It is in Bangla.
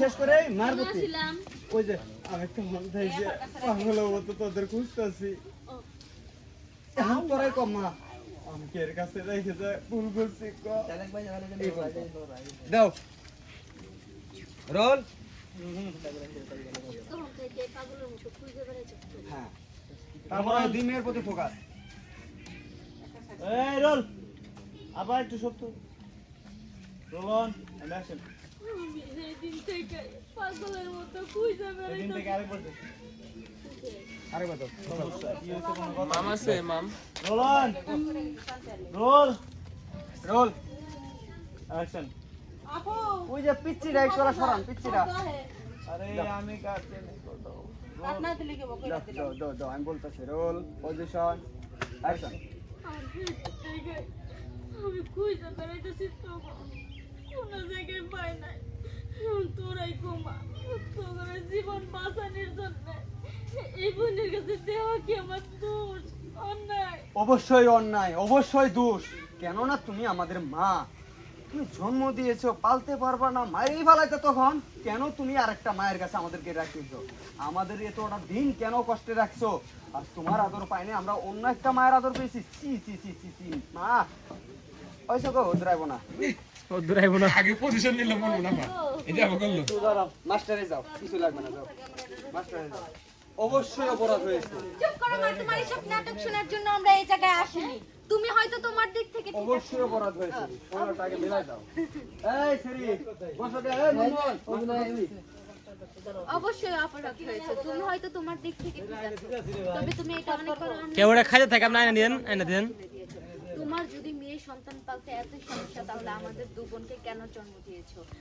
শেষ করে মারবো তুই। ছিলাম ওই যে আমি তো চাইছে পাগল তো তোদের খুঁজতেছি। এখন তোরাই কম মা। কাছে রেখে যায় ভুল করছি দাও। রোল। হ্যাঁ। তারপরে দুই মেয়ের প্রতি ফোকাস এই রোল। আবার একটু সত্য অ্যাকশন পাগলের মতো থেকে বেড়াইতে আরেক বলতে আরেক বলতো কি হয়েছে কোনো কথা মাম আছে মাম। রোলন! রোল! রোল! অ্যাকশন। আপু! ওই যে পিচ্চিটা একটু ওরা সরান পিচ্চিটা আরে আমি কাটতে নেই তো আপনার দিলে কি বকই দাও দাও দাও দাও আমি বলতেছি রোল পজিশন অ্যাকশন আমি খুঁজে বেড়াইতেছি তো কোনো জায়গায় পাই নাই এখন তোরাই কমা তোর জীবন বাঁচানোর জন্য এই বোনের কাছে দেওয়া কি আমার দোষ? অন্যায়। অবশ্যই অন্যায় অবশ্যই দোষ। কেননা তুমি আমাদের মা। তুমি জন্ম দিয়েছ পালতে পারবা না মায়েরই ফালাইতে তখন। কেন তুমি আরেকটা মায়ের কাছে আমাদেরকে রাখিয়েছো আমাদের এতটা দিন কেন কষ্টে রাখছো? আর তোমার আদর পাইনি আমরা অন্য একটা মায়ের আদর পেয়েছি। সি সি সি সি সি মা পয়সা গো উতরাইবো না। ও না। আগে পজিশন নিলে মন না এই যে আবার করল মাস্টারে যাও কিছু লাগবে না যাও। মাস্টারে যাও। অবশ্যই অপরাধ হয়েছে। চুপ করো মা তোমার এসব নাটক শোনার জন্য আমরা এই জায়গায় আসিনি। তুমি হয়তো তোমার দিক থেকে ঠিক আছে। অবশ্যই অপরাধ হয়েছে। পনেরোটাকে মিলাই দাও। এই সেরি বসো গে এই মঙ্গল অবশ্যই অপরাধ হয়েছে। তুমি হয়তো তোমার দিক থেকে ঠিক আছে। তবে তুমি এটা অনেক বড় অন্যায় কেউ খাইতে থাকে আপনি আইনা দেন আইনা দেন। তোমার যদি মেয়ে সন্তান পালতে এত সমস্যা তাহলে আমাদের দু বোনকে কেন জন্ম দিয়েছ?